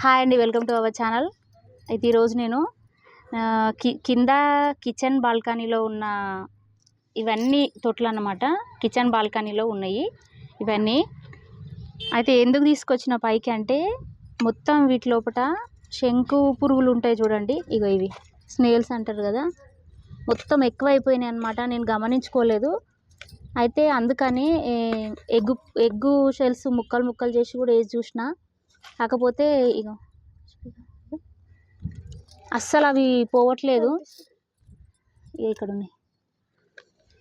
Hi అండి welcome to our channel. అయితే ఈరోజు నేను కి కింద కిచెన్ బాల్కనీలో ఉన్న ఇవన్నీ తొట్లు అన్నమాట కిచెన్ బాల్కనీలో ఉన్నాయి ఇవన్నీ. అయితే ఎందుకు తీసుకొచ్చిన పైకి అంటే మొత్తం వీటి లోపల శంకు పురుగులు ఉంటాయి చూడండి. ఇగో ఇవి స్నేల్స్ అంటారు కదా. మొత్తం ఎక్కువైపోయినాయి అనమాట నేను గమనించుకోలేదు. అయితే అందుకని ఎగ్గు ఎగ్గు షెల్స్ ముక్కలు ముక్కలు చేసి కూడా వేసి చూసిన కాకపోతే ఇగో అస్సలు అవి పోవట్లేదు. ఇక ఇక్కడ ఉన్నాయి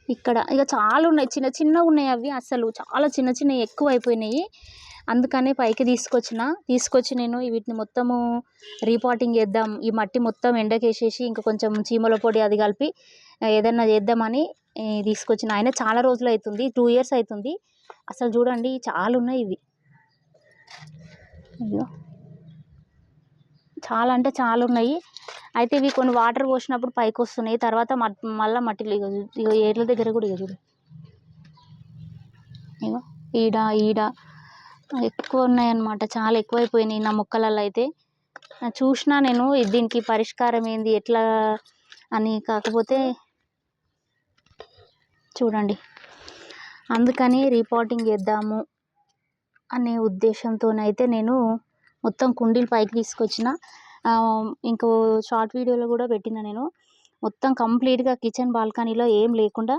ఇక్కడ ఇక చాలా ఉన్నాయి చిన్న చిన్నగా ఉన్నాయి అవి అసలు చాలా చిన్న చిన్నవి ఎక్కువ అయిపోయినాయి అందుకనే పైకి తీసుకొచ్చిన. తీసుకొచ్చి నేను వీటిని మొత్తము రీపాటింగ్ చేద్దాం. ఈ మట్టి మొత్తం ఎండకేసేసి ఇంకా కొంచెం చీమల పొడి అది కలిపి ఏదన్నా చేద్దామని తీసుకొచ్చిన. ఆయన చాలా రోజులు అవుతుంది. టూ ఇయర్స్ అవుతుంది. అసలు చూడండి చాలా ఉన్నాయి ఇవి. అయ్యో. చాలా అంటే చాలా ఉన్నాయి. అయితే ఇవి కొన్ని వాటర్ పోసినప్పుడు పైకి వస్తున్నాయి. తర్వాత మళ్ళీ మట్టిలో ఇగో చూ- ఏర్ల దగ్గర కూడా ఇగో చూడు. ఇగో ఈడ ఈడ ఎక్కువ ఉన్నాయన్నమాట. చాలా ఎక్కువైపోయినాయి నా మొక్కలలో అయితే. చూసినా నేను దీనికి పరిష్కారం ఏంది ఎట్లా అని కాకపోతే చూడండి. అందుకని రీపాటింగ్ చేద్దాము. అనే ఉద్దేశంతోనైతే నేను మొత్తం కుండీలు పైకి తీసుకొచ్చిన. ఇంకో షార్ట్ వీడియోలో కూడా పెట్టిన నేను. మొత్తం కంప్లీట్గా కిచెన్ బాల్కనీలో ఏం లేకుండా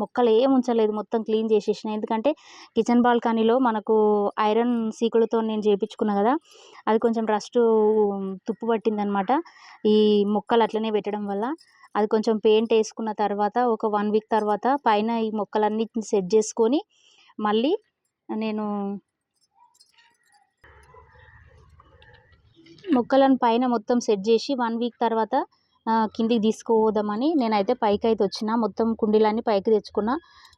మొక్కలు ఏం ఉంచలేదు మొత్తం క్లీన్ చేసేసిన. ఎందుకంటే కిచెన్ బాల్కనీలో మనకు ఐరన్ సీకులతో నేను చేపించుకున్నా కదా అది కొంచెం రస్ట్ తుప్పు పట్టిందనమాట. ఈ మొక్కలు అట్లనే పెట్టడం వల్ల అది కొంచెం పెయింట్ వేసుకున్న తర్వాత ఒక వన్ వీక్ తర్వాత పైన ఈ మొక్కలన్నిటిని సెట్ చేసుకొని మళ్ళీ నేను మొక్కలను పైన మొత్తం సెట్ చేసి వన్ వీక్ తర్వాత కిందికి తీసుకుపోదామని నేనైతే పైకి అయితే వచ్చిన. మొత్తం కుండీలన్నీ పైకి తెచ్చుకున్న.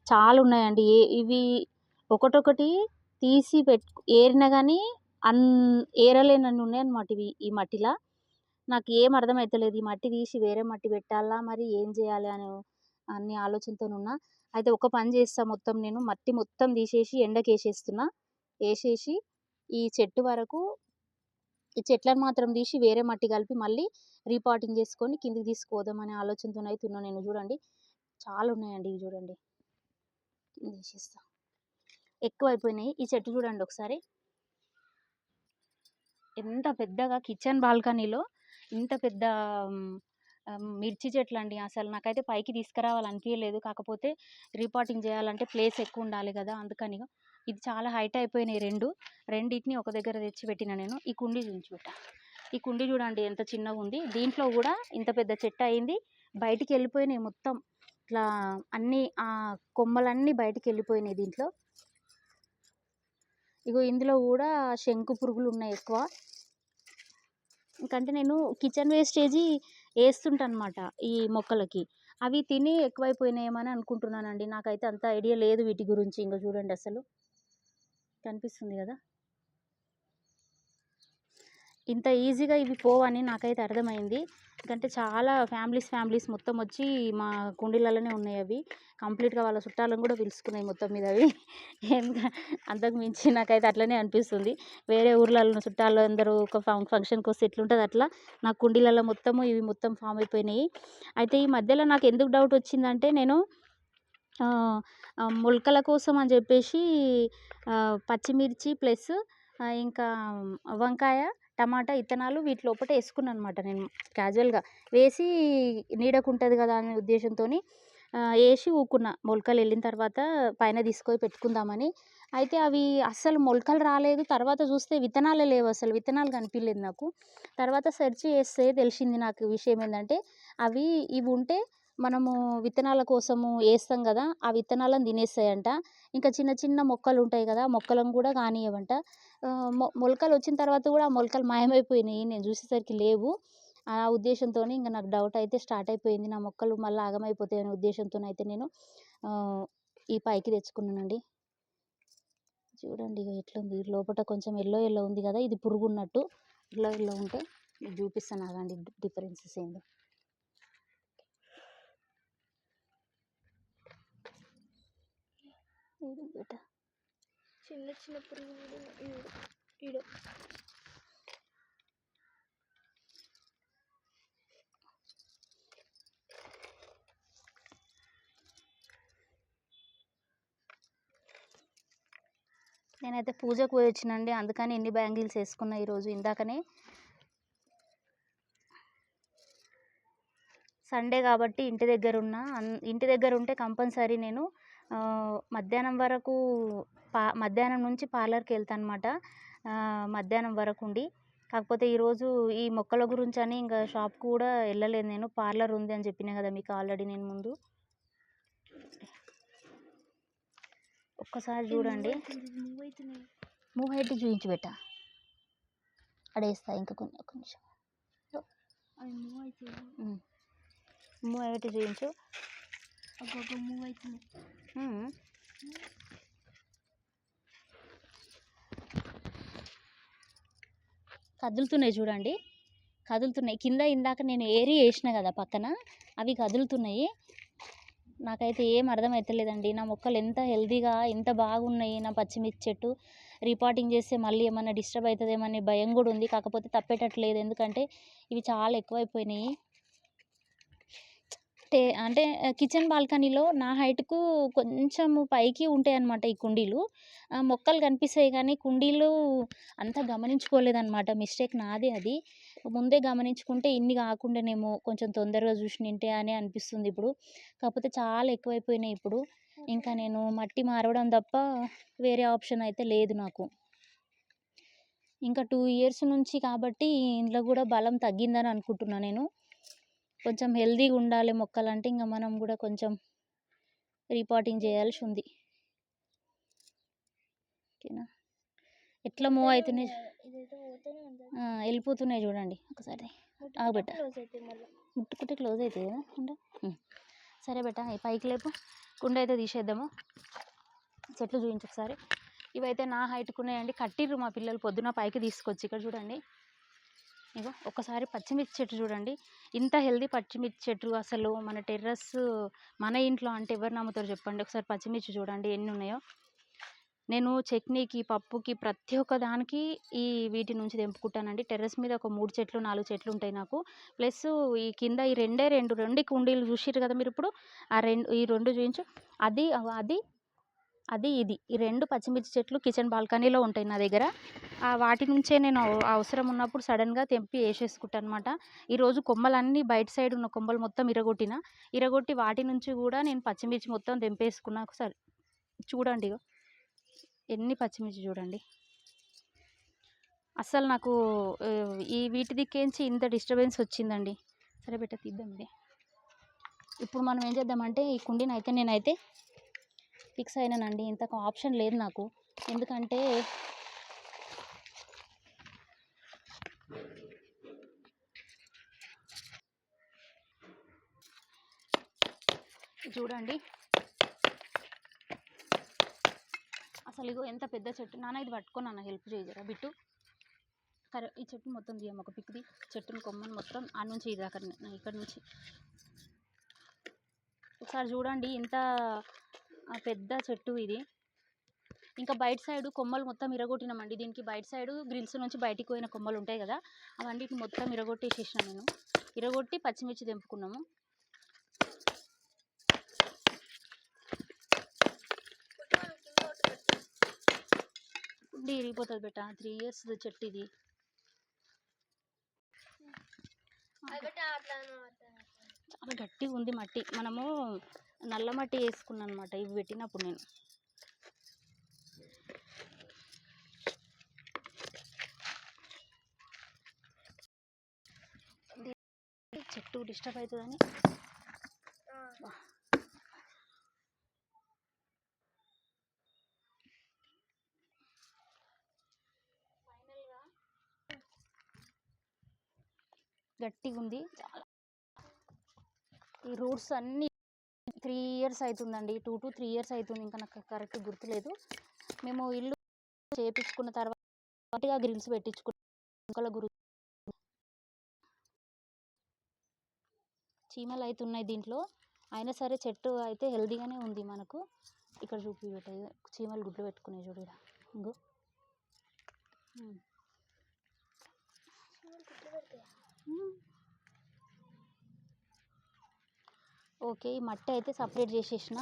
చాలా ఉన్నాయండి. ఏ ఇవి ఒకటొకటి తీసి పెట్టు ఏరినా కానీ అన్ ఏరలేనన్ను ఉన్నాయన్నమాట ఇవి ఈ మట్టిలా. నాకు ఏం అర్థమవుతలేదు ఈ మట్టి తీసి వేరే మట్టి పెట్టాలా? మరి ఏం చేయాలి? అని అన్ని ఆలోచనతో ఉన్నా అయితే ఒక పని చేస్తా మొత్తం నేను. మట్టి మొత్తం తీసేసి ఎండకేసేస్తున్నా. వేసేసి ఈ చెట్టు వరకు ఈ చెట్లను మాత్రం తీసి వేరే మట్టి కలిపి మళ్ళీ రీపాటింగ్ చేసుకొని కిందికి తీసుకుపోదామనే ఆలోచనతో అయితే ఉన్నా నేను. చూడండి. చాలా ఉన్నాయండి ఇవి చూడండి. కింద వేసేస్తా ఎక్కువ అయిపోయినాయి ఈ చెట్టు చూడండి ఒకసారి. ఎంత పెద్దగా కిచెన్ బాల్కనీలో ఇంత పెద్ద మిర్చి చెట్లు అండి అసలు నాకైతే పైకి తీసుకురావాలనిపించలేదు కాకపోతే రీపాటింగ్ చేయాలంటే ప్లేస్ ఎక్కువ ఉండాలి కదా అందుకని ఇది చాలా హైట్ అయిపోయినాయి రెండు. రెండింటిని ఒక దగ్గర తెచ్చి పెట్టిన నేను. ఈ కుండీ చూపించి ఈ కుండీ చూడండి ఎంత చిన్నగా ఉంది. దీంట్లో కూడా ఇంత పెద్ద చెట్టు అయింది. బయటికి వెళ్ళిపోయినాయి మొత్తం. ఇట్లా అన్ని ఆ కొమ్మలన్నీ బయటికి వెళ్ళిపోయినాయి దీంట్లో. ఇగో ఇందులో కూడా శంకు పురుగులు ఉన్నాయి ఎక్కువ. ఇంకంటే నేను కిచెన్ వేస్టేజీ వేస్తుంటనమాట ఈ మొక్కలకి. అవి తిని ఎక్కువైపోయినాయేమని అనుకుంటున్నానండి. నాకైతే అంత ఐడియా లేదు వీటి గురించి. ఇంకా చూడండి అసలు. కనిపిస్తుంది కదా? ఇంత ఈజీగా ఇవి పోవని నాకైతే అర్థమైంది. ఎందుకంటే చాలా ఫ్యామిలీస్ ఫ్యామిలీస్ మొత్తం వచ్చి మా కుండీలలోనే ఉన్నాయి అవి. కంప్లీట్గా వాళ్ళ చుట్టాలను కూడా పిలుచుకున్నాయి మొత్తం మీద అవి. ఎందుక- అంతకు మించి నాకైతే అట్లనే అనిపిస్తుంది. వేరే ఊర్లలో చుట్టాలు అందరూ ఒక ఫంక్షన్కి వస్తే ఎట్లుంటుంది అట్లా? నా కుండీలలో మొత్తము ఇవి మొత్తం ఫామ్ అయిపోయినాయి. అయితే ఈ మధ్యలో నాకు ఎందుకు డౌట్ వచ్చిందంటే నేను మొలకల కోసం అని చెప్పేసి పచ్చిమిర్చి ప్లస్ ఇంకా వంకాయ టమాటా ఇత్తనాలు వీటి లోపల వేసుకున్నాను అనమాట నేను క్యాజువల్గా. వేసి నీడకు ఉంటుంది కదా అనే ఉద్దేశంతో వేసి ఊకున్న. మొలకలు వెళ్ళిన తర్వాత పైన తీసుకొని పెట్టుకుందామని. అయితే అవి అస్సలు మొలకలు రాలేదు. తర్వాత చూస్తే విత్తనాలే లేవు అసలు. విత్తనాలు కనిపించలేదు నాకు. తర్వాత సెర్చ్ చేస్తే తెలిసింది నాకు విషయం ఏంటంటే అవి ఇవి ఉంటే మనము విత్తనాల కోసము వేస్తాం కదా ఆ విత్తనాలను తినేస్తాయంట. ఇంకా చిన్న చిన్న మొక్కలు ఉంటాయి కదా మొక్కలను కూడా కానియవంట. మొ మొలకలు వచ్చిన తర్వాత కూడా ఆ మొలకలు మాయమైపోయినాయి. నేను చూసేసరికి లేవు. ఆ ఉద్దేశంతో ఇంకా నాకు డౌట్ అయితే స్టార్ట్ అయిపోయింది. నా మొక్కలు మళ్ళీ ఆగమైపోతాయి అనే ఉద్దేశంతో అయితే నేను ఈ పైకి తెచ్చుకున్నానండి. చూడండి ఇక ఎట్లుంది లోపల కొంచెం ఎల్లో ఎల్లో ఉంది కదా ఇది పురుగు ఉన్నట్టు ఎల్లో ఎల్లో ఉంటే చూపిస్తాను ఆగండి డిఫరెన్సెస్ ఏందో. ఇదన్నమాట చిన్న చిన్న పురుగులు ఈడ నేనైతే పూజకు పోయి వచ్చినండి అందుకని ఎన్ని బ్యాంగిల్స్ వేసుకున్నా ఈరోజు. ఇందాకనే సండే కాబట్టి ఇంటి దగ్గర ఉన్నా ఇంటి దగ్గర ఉంటే కంపల్సరీ నేను మధ్యాహ్నం వరకు పా మధ్యాహ్నం నుంచి పార్లర్కి వెళ్తాను అనమాట మధ్యాహ్నం వరకు ఉండి. కాకపోతే ఈరోజు ఈ మొక్కల గురించి అని ఇంకా షాప్కి కూడా వెళ్ళలేదు నేను. పార్లర్ ఉంది అని చెప్పిన కదా మీకు ఆల్రెడీ నేను ముందు. ఒక్కసారి చూడండి. మూవ్ అయితే చూపించి పెట్ట. అడేస్తా ఇంకా కొన్ని ఒక నిమిషం. ఉమ్. మూవ్ అయితే చూపించు ఉమ్. కదులుతున్నాయి చూడండి. కదులుతున్నాయి. కింద ఇందాక నేను ఏరి వేసిన కదా పక్కన అవి కదులుతున్నాయి. నాకైతే ఏం అర్థమవుతలేదండి నా మొక్కలు ఎంత హెల్తీగా ఎంత బాగున్నాయి నా పచ్చిమిర్చి చెట్టు. రీపాటింగ్ చేస్తే మళ్ళీ ఏమన్నా డిస్టర్బ్ అవుతుందేమో అనే భయం కూడా ఉంది. కాకపోతే తప్పేటట్లేదు ఎందుకంటే ఇవి చాలా ఎక్కువైపోయినాయి. టే అంటే కిచెన్ బాల్కనీలో నా హైట్కు కొంచెం పైకి ఉంటాయి అన్నమాట ఈ కుండీలు. మొక్కలు కనిపిస్తాయి కానీ కుండీలు అంత గమనించుకోలేదన్నమాట. మిస్టేక్ నాదే అది. ముందే గమనించుకుంటే ఇన్ని కాకుండానేమో కొంచెం తొందరగా చూసినింటే అని అనిపిస్తుంది ఇప్పుడు. కాకపోతే చాలా ఎక్కువైపోయినాయి ఇప్పుడు. ఇంకా నేను మట్టి మారవడం తప్ప వేరే ఆప్షన్ అయితే లేదు నాకు. ఇంకా టూ ఇయర్స్ నుంచి కాబట్టి ఇంట్లో కూడా బలం తగ్గిందని అనుకుంటున్నాను నేను. కొంచెం హెల్తీగా ఉండాలి మొక్కలు అంటే ఇంకా మనం కూడా కొంచెం రీపాటింగ్ చేయాల్సి ఉంది ఓకేనా? ఎట్లా మూవ్ అవుతున్నాయి వెళ్ళిపోతున్నాయి చూడండి ఒకసారి. ఆగు బెట్ట ముట్టుకుంటే క్లోజ్ అవుతుంది కదా ఉమ్. సరే బెట్ట ఈ పైకి లేపు. కుండ అయితే తీసేద్దాము. చెట్లు చూపించు ఒకసారి. ఇవైతే నా హైట్కు ఉన్నాయండి. కట్టిర్రు మా పిల్లలు పొద్దున పైకి తీసుకొచ్చి ఇక్కడ చూడండి. ఇగో ఒకసారి పచ్చిమిర్చి చెట్టు చూడండి. ఇంత హెల్దీ పచ్చిమిర్చి చెట్టు అసలు మన టెర్రస్ మన ఇంట్లో అంటే ఎవరు నమ్ముతారు చెప్పండి. ఒకసారి పచ్చిమిర్చి చూడండి ఎన్ని ఉన్నాయో. నేను చట్నీకి పప్పుకి ప్రతి ఒక్క దానికి ఈ వీటి నుంచి తెంపుకుంటానండి. టెర్రస్ మీద ఒక మూడు చెట్లు నాలుగు చెట్లు ఉంటాయి నాకు. ప్లస్ ఈ కింద ఈ రెండే రెండు రెండు కుండీలు చూసిర్రు కదా మీరు ఇప్పుడు. ఆ రెండు ఈ రెండు చూపించు అది అది అది ఇది. ఈ రెండు పచ్చిమిర్చి చెట్లు కిచెన్ బాల్కనీలో ఉంటాయి నా దగ్గర. ఆ వాటి నుంచే నేను అవసరం ఉన్నప్పుడు సడన్గా తెంపి వేసేసుకుంటాను అనమాట ఈరోజు కొమ్మలన్నీ బయట సైడ్ ఉన్న కొమ్మలు మొత్తం ఇరగొట్టిన. ఇరగొట్టి వాటి నుంచి కూడా నేను పచ్చిమిర్చి మొత్తం తెంపేసుకున్నా ఒకసారి. చూడండి ఎన్ని పచ్చిమిర్చి చూడండి. అస్సలు నాకు ఈ వీటి దిక్కేంచి ఇంత డిస్టర్బెన్స్ వచ్చిందండి. సరే బెట్ట తీద్దాం ఇది. ఇప్పుడు మనం ఏం చేద్దామంటే ఈ కుండీని అయితే నేనైతే ఫిక్స్ అయినానండి. ఇంతకు ఆప్షన్ లేదు నాకు. ఎందుకంటే చూడండి. అసలు ఇగో ఎంత పెద్ద చెట్టు. నాన్న ఇది పట్టుకో నాన్న హెల్ప్ చేయగలరా బిట్టు? కరెక్ట్ ఈ చెట్టు మొత్తం తీయం ఒక పిక్ది. చెట్టుని కొమ్మని మొత్తం ఆ నుంచి ఇది అక్కడ ఇక్కడ నుంచి. ఒకసారి చూడండి ఇంత పెద్ద చెట్టు ఇది. ఇంకా బయట సైడ్ కొమ్మలు మొత్తం ఇరగొట్టినామండి. దీనికి బయట సైడ్ గ్రిల్స్ నుంచి బయటికి పోయిన కొమ్మలు ఉంటాయి కదా అవన్నిటిని మొత్తం ఇరగొట్టేసేసిన నేను. ఇరగొట్టి పచ్చిమిర్చి తెంపుకున్నాము. కుండీ ఇరిగిపోతుంది బెట్ట త్రీ ఇయర్స్ చెట్టు ఇది. చాలా గట్టిగా ఉంది మట్టి. మనము నల్ల మట్టి వేసుకున్నాను అనమాట ఇవి పెట్టినప్పుడు నేను. చెట్టు డిస్టర్బ్ అవుతుందని. గట్టిగా ఉంది చాలా ఈ రూట్స్ అన్నీ త్రీ ఇయర్స్ అవుతుందండి టూ టు త్రీ ఇయర్స్ అవుతుంది ఇంకా నాకు కరెక్ట్ గుర్తులేదు. మేము ఇల్లు చేపించుకున్న తర్వాత గ్రిల్స్ పెట్టించుకున్న. గురి చీమలు అయితే ఉన్నాయి దీంట్లో. అయినా సరే చెట్టు అయితే హెల్దీగానే ఉంది మనకు. ఇక్కడ చూపి పెట్టేది చీమలు గుడ్లు పెట్టుకునే చూడు. ఇంగో. ఓకే ఈ మట్టి అయితే సపరేట్ చేసేసిన.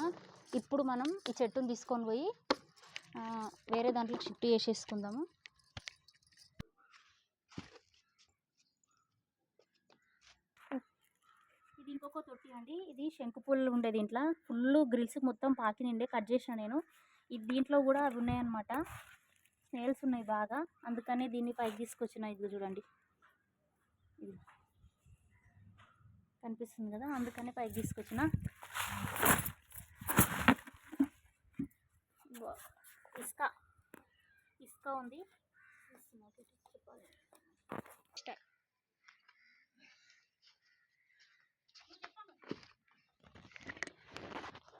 ఇప్పుడు మనం ఈ చెట్టుని తీసుకొని పోయి వేరే దాంట్లో షిఫ్ట్ చేసేసుకుందాము. ఇది ఇంకొక తొట్టి అండి. ఇది శంకు ఉండే దీంట్లో. ఫుల్ గ్రిల్స్ మొత్తం పాకి నిండే కట్ చేసిన నేను. ఇది దీంట్లో కూడా అవి ఉన్నాయన్నమాట. స్నేల్స్ ఉన్నాయి బాగా. అందుకనే దీన్ని పైకి తీసుకొచ్చిన. ఇది చూడండి. ఇది. కనిపిస్తుంది కదా అందుకని పైకి తీసుకొచ్చిన. ఇసుక. ఇసుక ఉంది.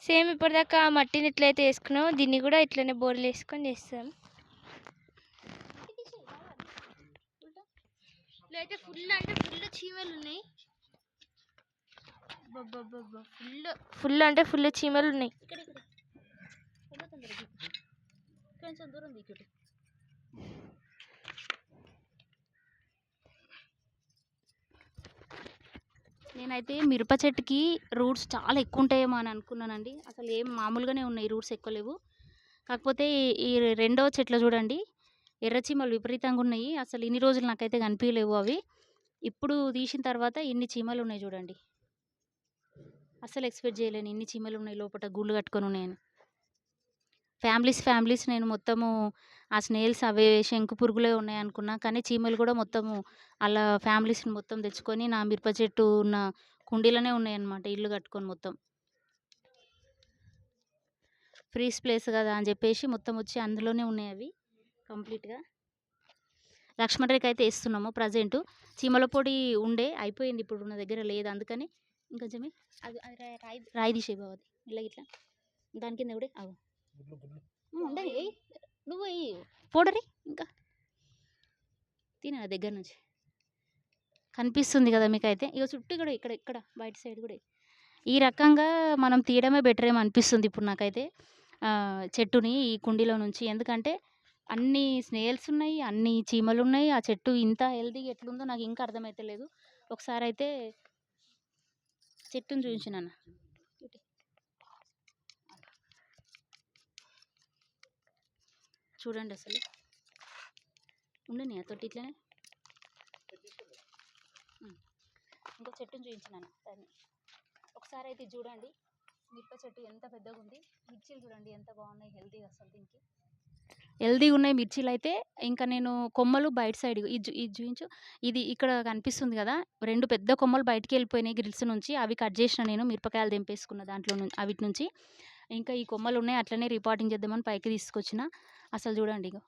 సేమ్ ఇప్పటిదాకా ఆ మట్టిని ఎట్లయితే వేసుకున్నామో దీన్ని కూడా ఇట్లనే బోర్లు వేసుకొని చేస్తాం. అయితే ఫుల్ అంటే ఫుల్ చీమలు ఉన్నాయి. ఫుల్ ఫుల్ అంటే ఫుల్ చీమలు ఉన్నాయి. కొంచెం దూరం నేనైతే మిరప చెట్టుకి రూట్స్ చాలా ఎక్కువ ఉంటాయేమో అని అనుకున్నానండి. అసలు ఏం మామూలుగానే ఉన్నాయి రూట్స్ ఎక్కువ లేవు. కాకపోతే ఈ- ఈ రెండవ చెట్లు చూడండి ఎర్ర చీమలు విపరీతంగా ఉన్నాయి. అసలు ఇన్ని రోజులు నాకైతే కనిపించలేవు అవి. ఇప్పుడు తీసిన తర్వాత ఇన్ని చీమలు ఉన్నాయి చూడండి. అసలు ఎక్స్పెక్ట్ చేయలేను. ఇన్ని చీమలు ఉన్నాయి లోపల గూళ్ళు కట్టుకొని ఉన్నాయని ఫ్యామిలీస్ ఫ్యామిలీస్ నేను మొత్తము ఆ స్నేల్స్ అవే శంకు పురుగులే ఉన్నాయి అనుకున్నా. కానీ చీమలు కూడా మొత్తము అలా ఫ్యామిలీస్ని మొత్తం తెచ్చుకొని నా మిరప చెట్టు ఉన్న కుండీలోనే ఉన్నాయన్నమాట. ఇల్లు కట్టుకొని మొత్తం. ఫ్రీస్ ప్లేస్ కదా అని చెప్పేసి మొత్తం వచ్చి అందులోనే ఉన్నాయి అవి కంప్లీట్గా. లక్ష్మణరేఖ అయితే వేస్తున్నాము. ప్రజెంట్ చీమల పొడి ఉండే అయిపోయింది. ఇప్పుడు ఉన్న దగ్గర లేదు. అందుకని ఎయ్. అది అది రాయి రాయి తీసే బావ అది ఇలా ఇట్లా. దాని కింద కూడా అవు ఉండని ఎయ్. నువ్వు పౌడరి ఇంకా? తిన దగ్గర నుంచి. కనిపిస్తుంది కదా మీకైతే. ఇక చుట్టూ కూడా ఇక్కడ ఇక్కడ బయట సైడ్ కూడా. ఈ రకంగా మనం తీయడమే బెటర్ ఏమో అనిపిస్తుంది ఇప్పుడు నాకైతే. చెట్టుని ఈ కుండీలో నుంచి. ఎందుకంటే అన్ని స్నేల్స్ ఉన్నాయి అన్ని చీమలు ఉన్నాయి. ఆ చెట్టు ఇంత హెల్దీ ఎట్లుందో నాకు ఇంకా అర్థమైతే లేదు ఒకసారి అయితే చెట్టుని చూపించిన చూడండి అసలు. ఉండని తొట్టి ఇట్లనే. ఇంకో చెట్టుని చూపించినాను దాన్ని. ఒకసారి అయితే చూడండి. మిరప చెట్టు ఎంత పెద్దగా ఉంది మిర్చీలు చూడండి ఎంత బాగున్నాయి హెల్తీగా అసలు దీనికి. హెల్దీగా ఉన్నాయి మిర్చీలు అయితే ఇంకా నేను కొమ్మలు బయట సైడ్ ఇది ఇది చూపించు. ఇది ఇక్కడ కనిపిస్తుంది కదా రెండు పెద్ద కొమ్మలు బయటికి వెళ్ళిపోయినాయి గ్రిల్స్ నుంచి. అవి కట్ చేసిన నేను మిరపకాయలు తెంపేసుకున్న దాంట్లో నుంచి అవిటి నుంచి. ఇంకా ఈ కొమ్మలు ఉన్నాయి అట్లనే రిపోర్టింగ్ చేద్దామని పైకి తీసుకొచ్చిన. అసలు చూడండి ఇగో.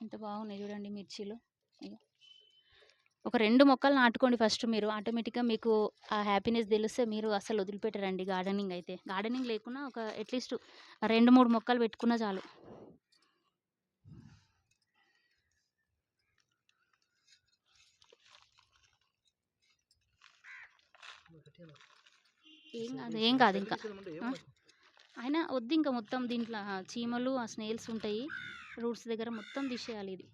ఎంత బాగున్నాయి చూడండి మిర్చీలు. ఇగో. ఒక రెండు మొక్కలు నాటుకోండి ఫస్ట్ మీరు. ఆటోమేటిక్గా మీకు ఆ హ్యాపీనెస్ తెలిస్తే మీరు అసలు వదిలిపెట్టరండి గార్డెనింగ్ అయితే. గార్డెనింగ్ లేకున్నా ఒక అట్లీస్ట్ రెండు మూడు మొక్కలు పెట్టుకున్నా చాలు. ఏం కాదు ఏం కాదు ఇంకా? అయినా వద్దు ఇంకా మొత్తం దీంట్లో చీమలు ఆ స్నేల్స్ ఉంటాయి. రూట్స్ దగ్గర మొత్తం తీసేయాలి ఇది.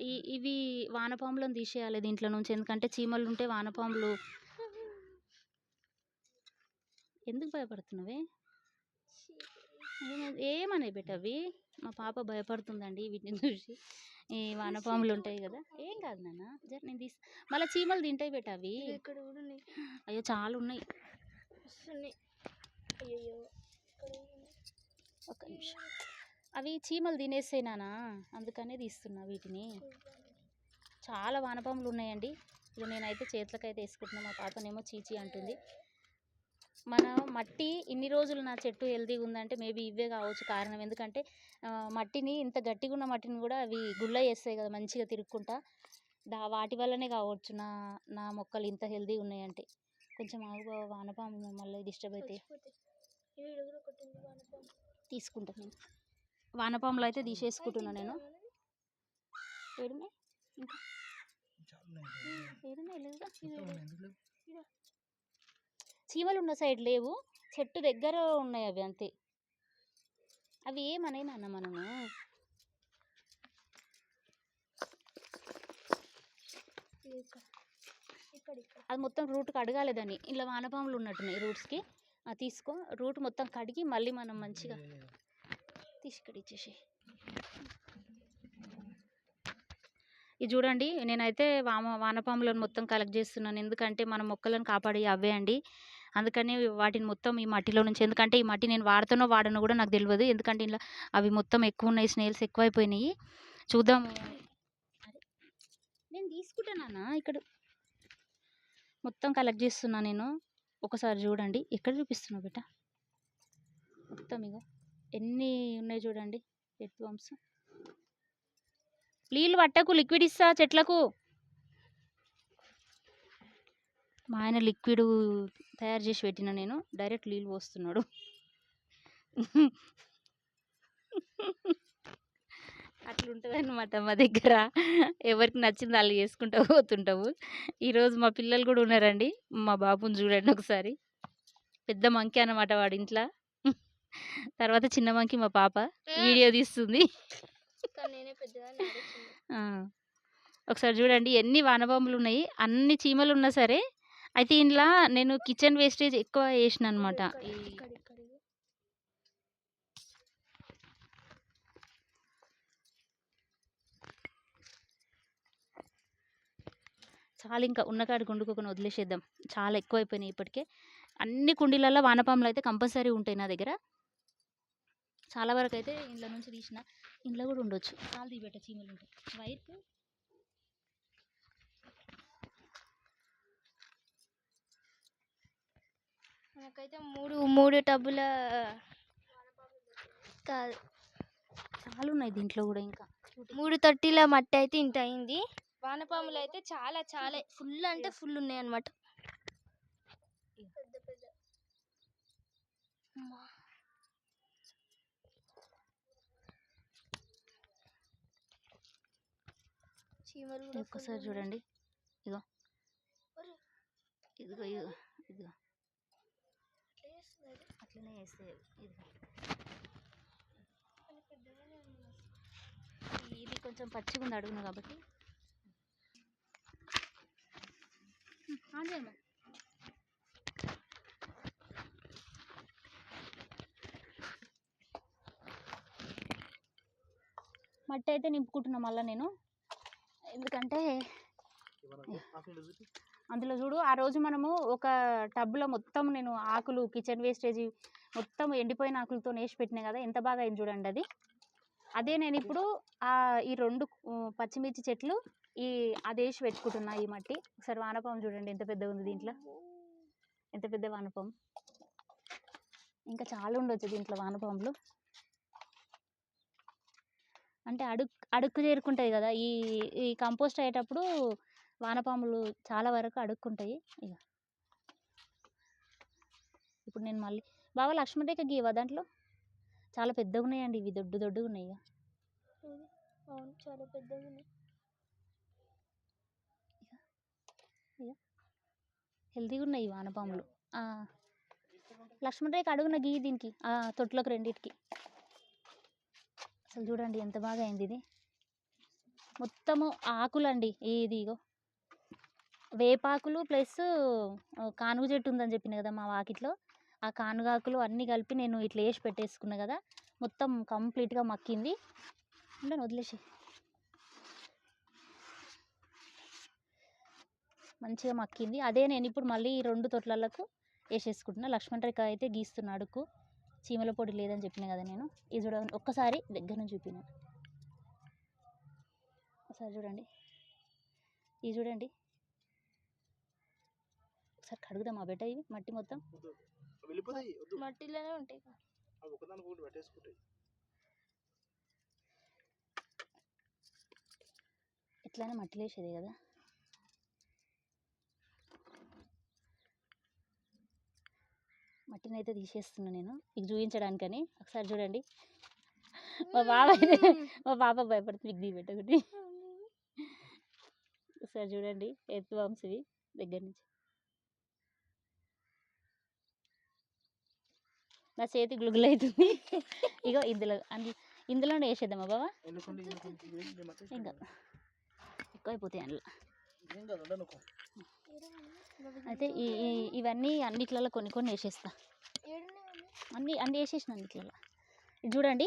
ఈ ఇవి వానపాములను తీసేయాలి దీంట్లో నుంచి. ఎందుకంటే చీమలు ఉంటే వానపాములు. ఎందుకు భయపడుతున్నావే? ఏమ- ఏమనే బెట అవి మా పాప భయపడుతుందండి వీటిని చూసి. ఈ వానపాములు ఉంటాయి కదా. ఏం కాదు నాన్న. జర నేను తీసి మళ్ళీ చీమలు తింటాయి బెట అవి. ఇక్కడ కూడా ఉన్నాయి? అయ్యో చాలా ఉన్నాయి. అయ్యో ఒక్క నిమిషం. అవి చీమలు తినేస్తాయి నాన్న. అందుకనే తీస్తున్నా వీటిని. చాలా వానపాములు ఉన్నాయండి. ఇక నేనైతే చేతులకైతే వేసుకుంటున్నా. మా పాపనేమో చీచి అంటుంది. మన మట్టి ఇన్ని రోజులు నా చెట్టు హెల్తీగా ఉందంటే మేబీ ఇవే కావచ్చు కారణం. ఎందుకంటే మట్టిని ఇంత గట్టిగా ఉన్న మట్టిని కూడా అవి గుల్ల చేస్తాయి కదా మంచిగా తిరుక్కుంటా. దా వాటి వల్లనే కావచ్చు నా నా మొక్కలు ఇంత హెల్తీగా ఉన్నాయంటే. కొంచెం ఆగు వానపాము మళ్ళీ డిస్టర్బ్ అయితే. తీసుకుంటా. నేను వానపాములు అయితే తీసేసుకుంటున్నా నేను. ఏడున్నాయి? ఇంకా? ఏడున్నాయి? చీమలు ఉన్న సైడ్ లేవు. చెట్టు దగ్గర ఉన్నాయి అవి అంతే. అవి ఏమనే నాన్న మనము? అది మొత్తం రూట్ కడగాలి దాన్ని ఇలా వానపాములు ఉన్నట్టున్నాయి రూట్స్కి. తీసుకో. రూట్ మొత్తం కడిగి మళ్ళీ మనం మంచిగా తీసుకొని ఇచ్చేసి ఇది చూడండి నేనైతే వామ వానపాములను మొత్తం కలెక్ట్ చేస్తున్నాను. ఎందుకంటే మన మొక్కలను కాపాడి అవే అండి. అందుకని వాటిని మొత్తం ఈ మట్టిలో నుంచి ఎందుకంటే ఈ మట్టి నేను వాడుతానో వాడనో కూడా నాకు తెలియదు ఎందుకంటే ఇలా అవి మొత్తం ఎక్కువ ఉన్నాయి స్నేల్స్ ఎక్కువైపోయినాయి. చూద్దాము నేను తీసుకుంటానా ఇక్కడ మొత్తం కలెక్ట్ చేస్తున్నా నేను. ఒకసారి చూడండి. ఎక్కడ చూపిస్తున్నావు బిడ్డ? మొత్తం ఇక ఎన్ని ఉన్నాయి చూడండి. ఎట్ వామ్స్ నీళ్ళు పట్టకు లిక్విడ్ ఇస్తా చెట్లకు. మా ఆయన లిక్విడ్ తయారు చేసి పెట్టిన నేను డైరెక్ట్ నీళ్ళు పోస్తున్నాడు. అట్లుంటుంది అనమాట మా దగ్గర. ఎవరికి నచ్చింది వాళ్ళు చేసుకుంటూ పోతుంటాము ఈరోజు మా పిల్లలు కూడా ఉన్నారండి. మా బాబుని చూడండి ఒకసారి. పెద్ద మంకీ అన్నమాట వాడి ఇంట్లో. తర్వాత చిన్న మంకీ మా పాప. వీడియో తీస్తుంది. ఒకసారి చూడండి ఎన్ని వానపాములు ఉన్నాయి. అన్ని చీమలు ఉన్నా సరే అయితే ఇంట్లో నేను కిచెన్ వేస్టేజ్ ఎక్కువ వేసిన అనమాట. చాలా ఇంకా ఉన్న కాడికి వండుకోకుండా వదిలేసేద్దాం. చాలా ఎక్కువైపోయినాయి ఇప్పటికే. అన్ని కుండీలలో వానపాములు అయితే కంపల్సరీ ఉంటాయి నా దగ్గర. చాలా వరకు అయితే ఇంట్లో నుంచి తీసిన. ఇంట్లో కూడా ఉండొచ్చు. చాలా తీపెట్ట చీమలు ఉంటాయి వైట్ నాకైతే మూడు మూడు టబ్బుల కాదు చాలా ఉన్నాయి దీంట్లో కూడా ఇంకా మూడు తొట్టిల మట్టి అయితే ఇంత అయింది వానపాములు అయితే చాలా చాలా ఫుల్ అంటే ఫుల్ ఉన్నాయి అనమాట ఒక్కసారి చూడండి ఇగో. ఇదిగో ఇదిగో ఇదిగో. వేస్తున్నారు. అట్లనే వేస్తే ఇది. కొంచెం పచ్చిగా ఉంది అడుగును కాబట్టి. ఆన్ చేయమ్మా. మట్టి అయితే నింపుకుంటున్నా మళ్ళీ నేను. ఎందుకంటే అందులో చూడు ఆ రోజు మనము ఒక టబ్లో మొత్తం నేను ఆకులు కిచెన్ వేస్టేజ్ మొత్తం ఎండిపోయిన ఆకులతో వేసి పెట్టినా కదా ఎంత బాగా అయింది చూడండి అది. అదే నేను ఇప్పుడు ఆ ఈ రెండు పచ్చిమిర్చి చెట్లు ఈ అది వేసి పెట్టుకుంటున్నా ఈ మట్టి. ఒకసారి వానపాము చూడండి ఎంత పెద్దగా ఉంది దీంట్లో. ఎంత పెద్ద వానపాము ఇంకా చాలా ఉండొచ్చు దీంట్లో వానపాములు అంటే అడుక్ అడుక్కు చేరుకుంటుంది కదా ఈ ఈ కంపోస్ట్ అయ్యేటప్పుడు వానపాములు చాలా వరకు అడుక్కుంటాయి. ఇక ఇప్పుడు నేను మళ్ళీ బాగా లక్ష్మణ రేఖ గీవా దాంట్లో? చాలా పెద్దగా ఉన్నాయండి ఇవి దొడ్డు దొడ్డుగా ఉన్నాయి ఇక. అవును చాలా పెద్దగా ఉన్నాయి. హెల్తీగా ఉన్నాయి వానపాములు. లక్ష్మణ రేఖ అడుగున గీ దీనికి ఆ, తొట్లకు రెండింటికి. అసలు చూడండి ఎంత బాగా అయింది ఇది. మొత్తము ఆకులండి ఇది ఇగో. వేపాకులు ప్లస్ కానుగ చెట్టు ఉందని చెప్పిన కదా మా వాకిట్లో. ఆ కానుగాకులు అన్నీ కలిపి నేను ఇట్లా వేసి పెట్టేసుకున్నా కదా మొత్తం కంప్లీట్గా మక్కింది. ఉండను వదిలేసి మంచిగా మక్కింది. అదే నేను ఇప్పుడు మళ్ళీ రెండు తొట్లలకు వేసేసుకుంటున్నా. లక్ష్మణ్ రేఖ అయితే గీస్తున్న అడుక్కు. చీమల పొడి లేదని చెప్పిన కదా నేను. ఇది చూడండి ఒక్కసారి దగ్గర నుంచి చూపిన. ఒకసారి చూడండి. ఇది చూడండి. ఒకసారి కడుగుదాం ఆ బెట్ట ఇవి మట్టి మొత్తం. మట్టిలోనే ఉంటాయి ఎట్లయినా మట్టిలో వేసేదే కదా. మట్టిని అయితే తీసేస్తున్నా నేను. మీకు చూపించడానికని. ఒకసారి చూడండి. మా బావ అయితే మా పాప భయపడుతుంది. మీకు దీ పెట్టకుండి ఒకసారి చూడండి. ఎత్తు వంశవి దగ్గర నుంచి. నా చేతి గులుగులు అవుతుంది ఇగో ఇందులో అందు ఇందులోనే వేసేద్దామా మట్టేసి ఇంకా ఎక్కువైపోతాయి అందులో. ఏం కాదు ఉండనుకో. అయితే ఈ ఇవన్నీ అన్నిట్లలో కొన్ని కొన్ని వేసేస్తా? అన్ని అన్ని వేసేసిన అన్నిట్లలో. చూడండి.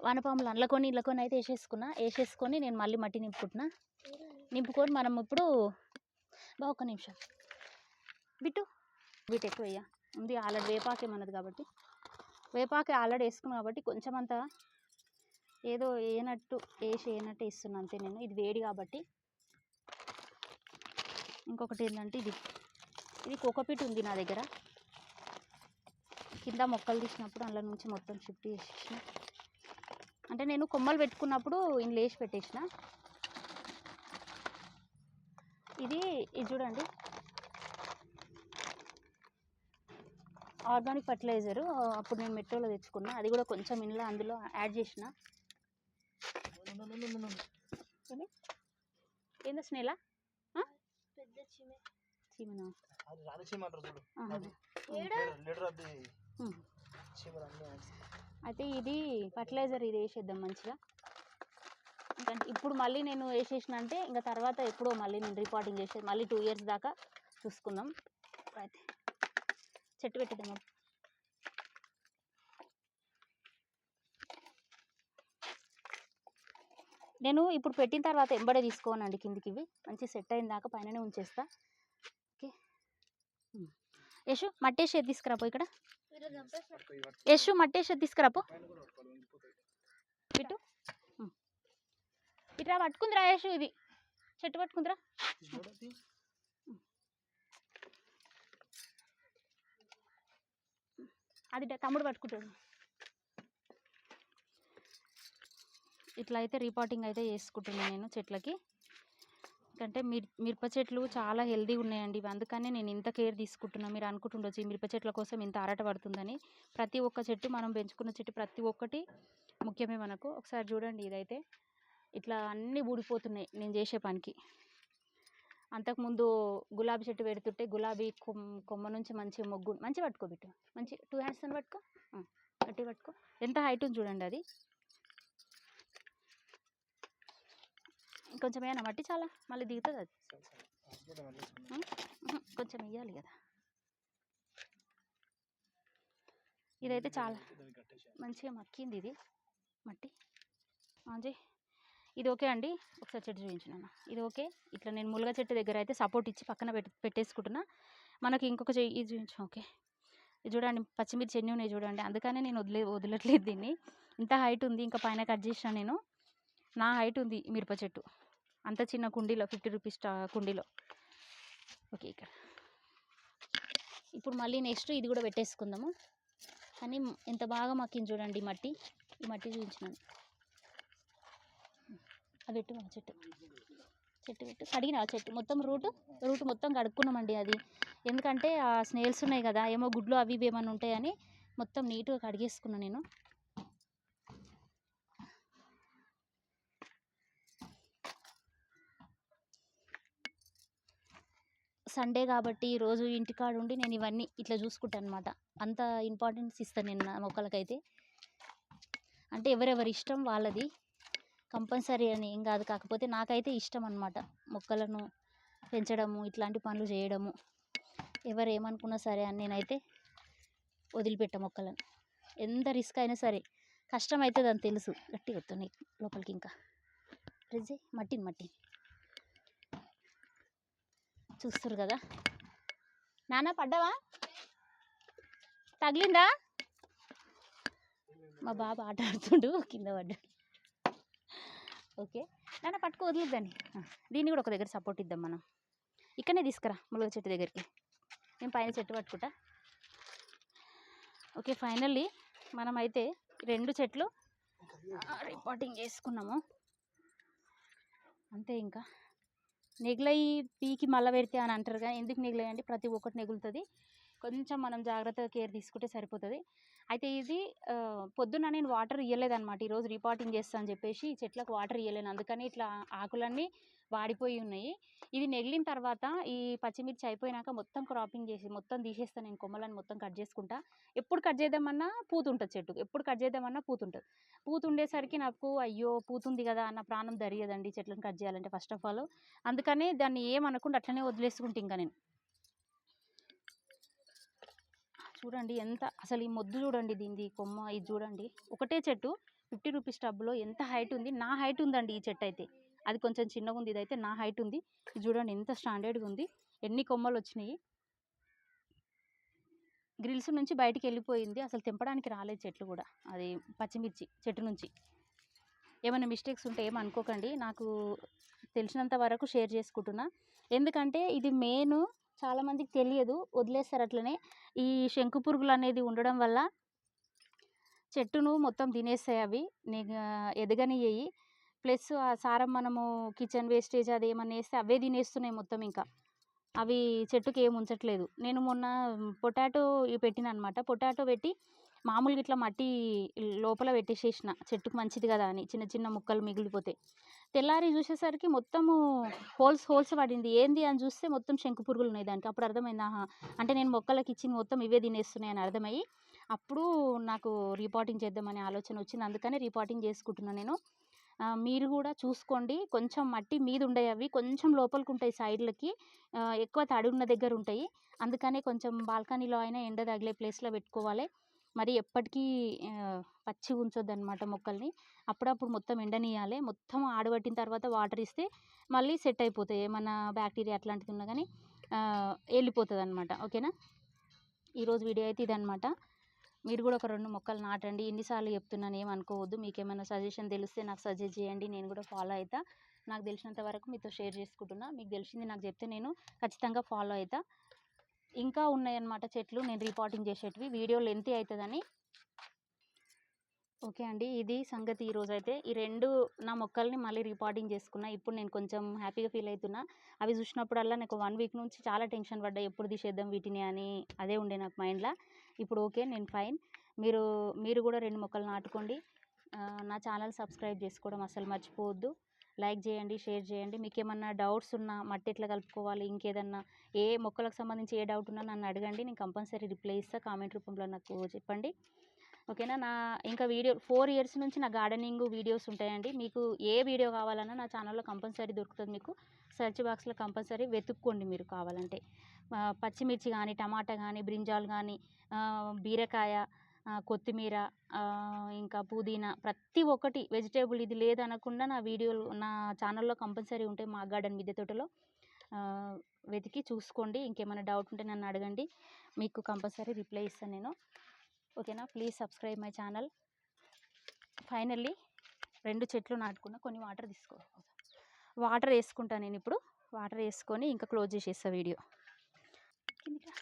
వానపాములు అందులోకొని ఇళ్ళకొని అయితే వేసేసుకున్నా. వేసేసుకొని నేను మళ్ళీ మట్టి నింపుకుంటున్నా. నింపుకొని మనం ఇప్పుడు బా ఒక్క నిమిషం. బిట్టు. బిట్ ఎక్కువ ఉంది. ఆల్రెడీ వేపాకే ఏమన్నది కాబట్టి. వేపాకి ఆల్రెడీ వేసుకున్నాం కాబట్టి కొంచెం అంత ఏదో వేయనట్టు వేసి వేయనట్టు వేస్తున్నా అంతే నేను. ఇది వేడి కాబట్టి. ఇంకొకటి ఏంటంటే ఇది. ఇది కోకోపీట్ ఉంది నా దగ్గర. కింద మొక్కలు తీసినప్పుడు అందులో నుంచి మొత్తం షిఫ్ట్ చేసేసిన. అంటే నేను కొమ్మలు పెట్టుకున్నప్పుడు ఇందులో వేసి పెట్టేసిన. ఇది ఇది చూడండి. ఆర్గానిక్ ఫర్టిలైజరు అప్పుడు నేను మెట్రోలో తెచ్చుకున్నా. అది కూడా కొంచెం ఇంట్లో అందులో యాడ్ చేసిన. ఏందో? స్నేలా పెద్ద చిమె. చీమనా? అది అంటారు. అయితే ఇది ఫర్టిలైజర్ ఇది వేసేద్దాం మంచిగా. ఇప్పుడు మళ్ళీ నేను వేసేసిన అంటే ఇంకా తర్వాత ఎప్పుడో మళ్ళీ నేను రిపోర్టింగ్ చేసేది మళ్ళీ టూ ఇయర్స్ దాకా చూసుకుందాం. అయితే చెట్టు పెట్టిద్దాం నేను ఇప్పుడు పెట్టిన తర్వాత ఎంబడే తీసుకోనండి కిందికి ఇవి. మంచి సెట్ అయిన దాకా పైననే ఉంచేస్తా. ఓకే. ఉమ్. యశు మట్టేసి తీసుకురాపో ఇక్కడ? వీళ్ళు యశు మట్టేసి తీసుకురాపో? ఇటు. ఇట్లా పట్టుకుందిరా యశు ఇది. చెట్టు పట్టుకుందిరా ఇది చూడు, అది. తమ్ముడు పట్టుకుంటాడు. ఇట్లా అయితే రిపోర్టింగ్ అయితే చేసుకుంటున్నాను నేను చెట్లకి. ఎందుకంటే మిర్ మిరప చెట్లు చాలా హెల్దీ ఉన్నాయండి అందుకనే నేను ఇంత కేర్ తీసుకుంటున్నాను మీరు అనుకుంటుండొచ్చు ఈ మిరప చెట్ల కోసం ఇంత ఆరాట పడుతుందని. ప్రతి ఒక్క చెట్టు మనం పెంచుకున్న చెట్టు ప్రతి ఒక్కటి ముఖ్యమే మనకు. ఒకసారి చూడండి ఇదైతే. ఇట్లా అన్నీ ఊడిపోతున్నాయి నేను చేసే పనికి. అంతకుముందు గులాబీ చెట్టు పెడుతుంటే గులాబీ కొమ్ కొమ్మ నుంచి మంచి మొగ్గు మంచి పట్టుకో బిట్టు. మంచి టూ హ్యాండ్స్ అని పట్టుకో. ఆ, గట్టి పట్టుకో. ఎంత హైట్ ఉంది చూడండి అది. కొంచెం ఏమైనా మట్టి చాలా. మళ్ళీ దిగుతుంది అది. కొంచెం వేయాలి కదా. ఇదైతే చాలా. మంచిగా మక్కింది ఇది. మట్టి. ఆంజీ. ఇది ఓకే అండి. ఒకసారి చెట్టు చూపించినాను ఇది ఓకే. ఇట్లా నేను ములగ చెట్టు దగ్గర అయితే సపోర్ట్ ఇచ్చి పక్కన పెట్టి పెట్టేసుకుంటున్నా. మనకి ఇంకొక చెయ్యి ఇది చూపించాం ఓకే. ఇది చూడండి పచ్చిమిర్చి ఎన్ని ఉన్నాయి చూడండి. అందుకనే నేను వదిలే వదలట్లేదు దీన్ని. ఇంత హైట్ ఉంది ఇంకా పైన కట్ చేసినా నేను. నా హైట్ ఉంది మిరప చెట్టు. అంత చిన్న కుండీలో ఫిఫ్టీ రూపీస్ కుండీలో. ఓకే ఇక్కడ. ఇప్పుడు మళ్ళీ నెక్స్ట్ ఇది కూడా పెట్టేసుకుందాము. కానీ ఎంత బాగా మక్కింది చూడండి ఈ మట్టి. ఈ మట్టి చూపించినాను అది పెట్టు ఆ చెట్టు. చెట్టు పెట్టు. కడిగిన ఆ చెట్టు. మొత్తం రూట్ రూట్ మొత్తం కడుక్కున్నామండి అది. ఎందుకంటే ఆ స్నేల్స్ ఉన్నాయి కదా ఏమో గుడ్లు అవి ఇవి ఏమైనా ఉంటాయని మొత్తం నీట్గా కడిగేసుకున్నాను నేను. సండే కాబట్టి ఈరోజు ఇంటికాడ ఉండి నేను ఇవన్నీ ఇట్లా చూసుకుంటాను అనమాట అంత ఇంపార్టెన్స్ ఇస్తాను నేను నా మొక్కలకైతే. అంటే ఎవరెవరి ఇష్టం వాళ్ళది. కంపల్సరీ అని. ఏం కాదు కాకపోతే నాకైతే ఇష్టం అనమాట మొక్కలను పెంచడము ఇట్లాంటి పనులు చేయడము. ఎవరు ఏమనుకున్నా సరే అని నేనైతే వదిలిపెట్ట మొక్కలను. ఎంత రిస్క్ అయినా సరే. కష్టం అవుతుంది అని తెలుసు. గట్టి వస్తున్నాయి లోపలికి ఇంకా. ఫ్రిడ్జ్ మట్టిని మట్టిని. చూస్తారు కదా. నాన్న పడ్డావా? తగిలిందా? మా బాబు ఆట ఆడుతుండు కింద పడ్డాడు. ఓకే. నాన్న పట్టుకు వదిలేద్దాన్ని. దీన్ని కూడా ఒక దగ్గర సపోర్ట్ ఇద్దాం మనం. ఇక్కడనే తీసుకురా ములగ చెట్టు దగ్గరికి. నేను పైన చెట్టు పట్టుకుంటా. ఓకే ఫైనల్లీ మనమైతే రెండు చెట్లు రిపోర్టింగ్ చేసుకున్నాము. అంతే ఇంకా. నెగిలయి పీకి మళ్ళీ పెడితే అని అంటారు కానీ ఎందుకు అంటే ప్రతి ఒక్కటి నెగులుతుంది. కొంచెం మనం జాగ్రత్తగా కేర్ తీసుకుంటే సరిపోతుంది. అయితే ఇది పొద్దున పొద్దున్న నేను వాటర్ ఇవ్వలేదన్నమాట ఈరోజు రిపోర్టింగ్ చేస్తా అని చెప్పేసి చెట్లకు వాటర్ ఇవ్వలేను అందుకని ఇట్లా ఆకులన్నీ వాడిపోయి ఉన్నాయి. ఇది నెగిలిన తర్వాత ఈ పచ్చిమిర్చి అయిపోయినాక మొత్తం క్రాపింగ్ చేసి మొత్తం తీసేస్తాను నేను కొమ్మలను మొత్తం కట్ చేసుకుంటా. ఎప్పుడు కట్ చేద్దామన్నా పూతుంటుంది చెట్టు. ఎప్పుడు కట్ చేద్దామన్నా పూతుంటుంది. ఉంటుంది నాకు అయ్యో పూతుంది కదా అన్న ప్రాణం దరియదండి చెట్లను కట్ చేయాలంటే ఫస్ట్ ఆఫ్ ఆల్. అందుకని దాన్ని ఏమనకుండా అట్లనే వదిలేసుకుంటే ఇంకా నేను. చూడండి ఎంత అసలు ఈ మొద్దు చూడండి దీనిది కొమ్మ ఇది చూడండి. ఒకటే చెట్టు ఫిఫ్టీ రూపీస్ టబ్లో ఎంత హైట్ ఉంది? నా హైట్ ఉందండి ఈ చెట్టు అయితే. అది కొంచెం చిన్నగా ఉంది ఇదైతే నా హైట్ ఉంది. ఇది చూడండి ఎంత స్టాండర్డ్గా ఉంది. ఎన్ని కొమ్మలు వచ్చినాయి? గ్రిల్స్ నుంచి బయటికి వెళ్ళిపోయింది. అసలు తెంపడానికి రాలేదు చెట్లు కూడా. అది పచ్చిమిర్చి చెట్టు నుంచి. ఏమైనా మిస్టేక్స్ ఉంటే ఏమనుకోకండి నాకు తెలిసినంత వరకు షేర్ చేసుకుంటున్నా. ఎందుకంటే ఇది మెయిన్ చాలామందికి తెలియదు. వదిలేస్తారు అట్లనే. ఈ శంకు పురుగులు అనేది ఉండడం వల్ల చెట్టును మొత్తం తినేస్తాయి అవి. నీకు ఎదగనియ్యి ప్లస్ ఆ సారం మనము కిచెన్ వేస్టేజ్ అది ఏమన్నా వేస్తే అవే తినేస్తున్నాయి మొత్తం ఇంకా. అవి చెట్టుకి ఏమి ఉంచట్లేదు. నేను మొన్న పొటాటో పెట్టిన అనమాట పొటాటో పెట్టి మామూలుగా ఇట్లా మట్టి లోపల పెట్టేసేసిన. చెట్టుకు మంచిది కదా అని. చిన్న చిన్న ముక్కలు మిగిలిపోతే. తెల్లారి చూసేసరికి మొత్తము హోల్స్ హోల్స్ పడింది. ఏంది అని చూస్తే మొత్తం శంకు పురుగులు ఉన్నాయి దానికి. అప్పుడు అర్థమైంది ఆహా అంటే నేను మొక్కలకి ఇచ్చింది మొత్తం ఇవే తినేస్తున్నాయి అని అర్థమయ్యి అప్పుడు నాకు రిపోర్టింగ్ చేద్దామనే ఆలోచన వచ్చింది. అందుకనే రిపోర్టింగ్ చేసుకుంటున్నాను నేను. మీరు కూడా చూసుకోండి. కొంచెం మట్టి మీద ఉండేవి అవి. కొంచెం లోపలికి ఉంటాయి సైడ్లకి. ఎక్కువ తడి ఉన్న దగ్గర ఉంటాయి. అందుకనే కొంచెం బాల్కనీలో అయినా ఎండ తగిలే ప్లేస్లో పెట్టుకోవాలి. మరి ఎప్పటికీ పచ్చి ఉంచొద్దు అనమాట మొక్కల్ని. అప్పుడప్పుడు మొత్తం ఎండనీయాలి. మొత్తం ఆడబట్టిన తర్వాత వాటర్ ఇస్తే మళ్ళీ సెట్ అయిపోతాయి. ఏమన్నా బ్యాక్టీరియా అట్లాంటిది ఉన్నా కానీ వెళ్ళిపోతుంది అనమాట ఓకేనా? ఈరోజు వీడియో అయితే ఇదనమాట మీరు కూడా ఒక రెండు మొక్కలు నాటండి. ఎన్నిసార్లు చెప్తున్నాను ఏమనుకోవద్దు. అనుకోవద్దు మీకు ఏమైనా సజెషన్ తెలిస్తే నాకు సజెస్ట్ చేయండి. నేను కూడా ఫాలో అవుతా నాకు తెలిసినంత వరకు మీతో షేర్ చేసుకుంటున్నా. మీకు తెలిసింది నాకు చెప్తే నేను ఖచ్చితంగా ఫాలో అవుతా ఇంకా ఉన్నాయన్నమాట చెట్లు. నేను రిపోర్టింగ్ చేసేటివి. వీడియో లెంతీ అవుతుందని ఓకే అండి. ఇది సంగతి ఈరోజు అయితే ఈ రెండు నా మొక్కల్ని మళ్ళీ రిపోర్టింగ్ చేసుకున్నా. ఇప్పుడు నేను కొంచెం హ్యాపీగా ఫీల్ అవుతున్నా అవి చూసినప్పుడల్లా నాకు వన్ వీక్ నుంచి చాలా టెన్షన్ పడ్డా. ఎప్పుడు తీసేద్దాం వీటిని అని అదే ఉండే నాకు మైండ్లో. ఇప్పుడు ఓకే నేను ఫైన్. మీరు మీరు కూడా రెండు మొక్కలు నాటుకోండి. నా ఛానల్ సబ్స్క్రైబ్ చేసుకోవడం అసలు మర్చిపోవద్దు. లైక్ చేయండి షేర్ చేయండి. మీకు ఏమన్నా డౌట్స్ ఉన్నా మట్టి ఎట్లా కలుపుకోవాలి ఇంకేదన్నా ఏ మొక్కలకు సంబంధించి ఏ డౌట్ ఉన్నా నన్ను అడగండి. నేను కంపల్సరీ రిప్లై ఇస్తాను కామెంట్ రూపంలో నాకు చెప్పండి. ఓకేనా? నా ఇంకా వీడియో ఫోర్ ఇయర్స్ నుంచి నా గార్డెనింగ్ వీడియోస్ ఉంటాయండి. మీకు ఏ వీడియో కావాలన్నా నా ఛానల్లో కంపల్సరీ దొరుకుతుంది మీకు. సెర్చ్ బాక్స్లో కంపల్సరీ వెతుక్కోండి మీరు కావాలంటే. పచ్చిమిర్చి కానీ టమాటా కానీ బ్రింజాల్ కానీ బీరకాయ కొత్తిమీర ఇంకా పుదీనా ప్రతి ఒక్కటి వెజిటేబుల్ ఇది లేదనకుండా నా వీడియోలు నా ఛానల్లో కంపల్సరీ ఉంటాయి మా గార్డెన్ మిద్దె తోటలో వెతికి చూసుకోండి. ఇంకేమైనా డౌట్ ఉంటే నన్ను అడగండి. మీకు కంపల్సరీ రిప్లై ఇస్తాను నేను. ఓకేనా? Please subscribe my channel. Finally రెండు చెట్లు నాటుకున్న కొన్ని వాటర్ తీసుకో. వాటర్ వేసుకుంటాను నేను ఇప్పుడు. వాటర్ వేసుకొని ఇంకా క్లోజ్ చేసేస్తా వీడియో కిందికి రా.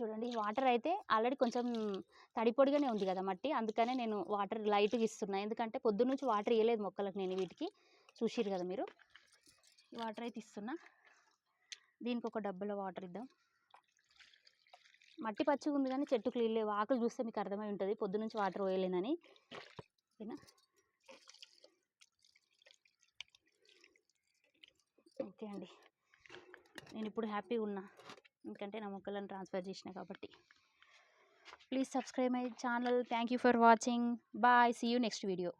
చూడండి వాటర్ అయితే ఆల్రెడీ కొంచెం తడిపొడిగానే ఉంది కదా మట్టి. అందుకనే నేను వాటర్ లైట్గా ఇస్తున్నాను ఎందుకంటే పొద్దున్న నుంచి వాటర్ ఇవ్వలేదు మొక్కలకు నేను వీటికి. చూసిరు కదా మీరు? వాటర్ అయితే ఇస్తున్నా. దీనికి ఒక డబ్బాలో వాటర్ ఇద్దాం. మట్టి పచ్చిగా ఉంది కానీ చెట్టుకు నీళ్ళు లేవు. ఆకులు చూస్తే మీకు అర్థమై ఉంటుంది. పొద్దునుంచి వాటర్ పోయలేనని. ఓకేనా ఓకే అండి. నేను ఇప్పుడు హ్యాపీగా ఉన్నా. ఎందుకంటే నా మొక్కలను ట్రాన్స్ఫర్ చేసిన కాబట్టి. Please subscribe my channel thank you for watching bye see you next video